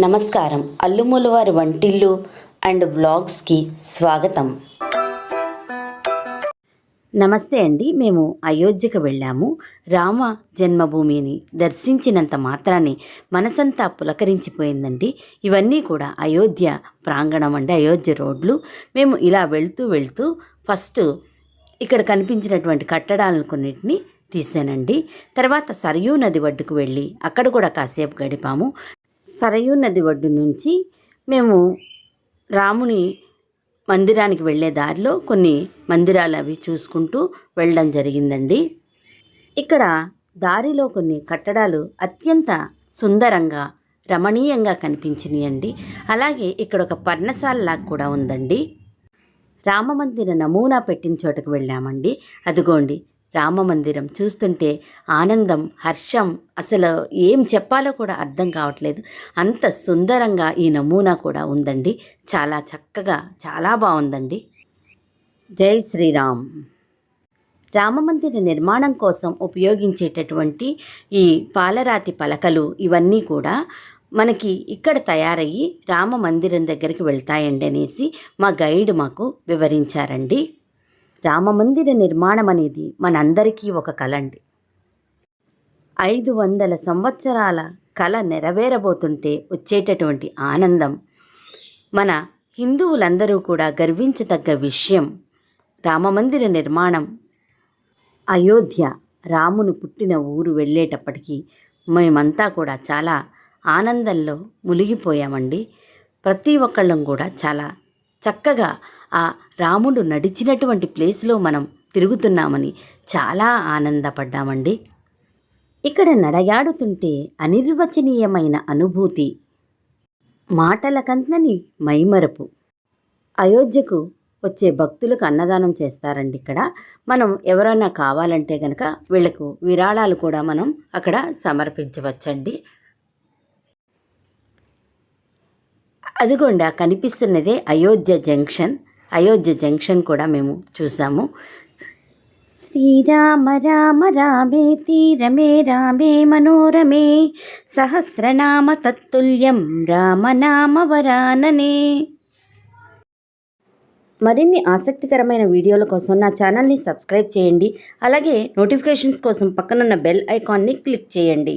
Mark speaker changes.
Speaker 1: నమస్కారం. అల్లుమూలవారి వంటిల్లు అండ్ బ్లాగ్స్కి స్వాగతం. నమస్తే అండి. మేము అయోధ్యకు వెళ్ళాము. రామ జన్మభూమిని దర్శించినంత మాత్రాన్ని మనసంతా పులకరించిపోయిందండి. ఇవన్నీ కూడా అయోధ్య ప్రాంగణం అండి అయోధ్య రోడ్లు. మేము ఇలా వెళ్తూ వెళ్తూ ఫస్ట్ ఇక్కడ కనిపించినటువంటి కట్టడాలను కొన్నిటిని తీసానండి తర్వాత సరయూ నది ఒడ్డుకు వెళ్ళి అక్కడ కూడా కాసేపు గడిపాము. సరయూ నది ఒడ్డు నుంచి మేము రాముని మందిరానికి వెళ్ళే దారిలో కొన్ని మందిరాలు అవి చూసుకుంటూ వెళ్ళడం జరిగిందండి. ఇక్కడ దారిలో కొన్ని కట్టడాలు అత్యంత సుందరంగా రమణీయంగా కనిపించినాయండి. అలాగే ఇక్కడ ఒక పర్ణశాలలా కూడా ఉందండి. రామమందిర నమూనా పెట్టిన చోటకు వెళ్ళామండి. అదిగోండి రామమందిరం చూస్తుంటే ఆనందం హర్షం అసలు ఏం చెప్పాలో కూడా అర్థం కావట్లేదు. అంత సుందరంగా ఈ నమూనా కూడా ఉందండి. చాలా చక్కగా చాలా బాగుందండి. జై శ్రీరామ్. రామమందిర నిర్మాణం కోసం ఉపయోగించేటటువంటి ఈ పాలరాతి పలకలు ఇవన్నీ కూడా మనకి ఇక్కడ తయారయ్యి రామ మందిరం దగ్గరికి వెళ్తాయండి అనేసి మా గైడ్ మాకు వివరించారండి. రామమందిర నిర్మాణం అనేది మనందరికీ ఒక కళ అండి ఐదు వందల సంవత్సరాల కళ నెరవేరబోతుంటే వచ్చేటటువంటి ఆనందం. మన హిందువులందరూ కూడా గర్వించదగ్గ విషయం రామమందిర నిర్మాణం. అయోధ్య రామును పుట్టిన ఊరు వెళ్ళేటప్పటికీ మేమంతా కూడా చాలా ఆనందంలో మునిగిపోయామండి. ప్రతి ఒక్కళ్ళం కూడా చాలా చక్కగా ఆ రాముడు నడిచినటువంటి ప్లేస్లో మనం తిరుగుతున్నామని చాలా ఆనందపడ్డామండి. ఇక్కడ నడయాడుతుంటే అనిర్వచనీయమైన అనుభూతి. మాటల కందని మైమరపు. అయోధ్యకు వచ్చే భక్తులకు అన్నదానం చేస్తారండి ఇక్కడ. మనం ఎవరైనా కావాలంటే కనుక వీళ్ళకు విరాళాలు కూడా మనం అక్కడ సమర్పించవచ్చండి. అదిగోండి ఆ కనిపిస్తున్నదే అయోధ్య జంక్షన్. అయోధ్య జంక్షన్ కూడా మేము చూసాము. శ్రీరామ రామ రామేతి రమే రామే మనోరమే సహస్రనామ తత్తుల్యం రామనామ వరాననే. మరిన్ని ఆసక్తికరమైన వీడియోల కోసం నా ఛానల్ని సబ్స్క్రైబ్ చేయండి. అలాగే నోటిఫికేషన్స్ కోసం పక్కనున్న బెల్ ఐకాన్ని క్లిక్ చేయండి.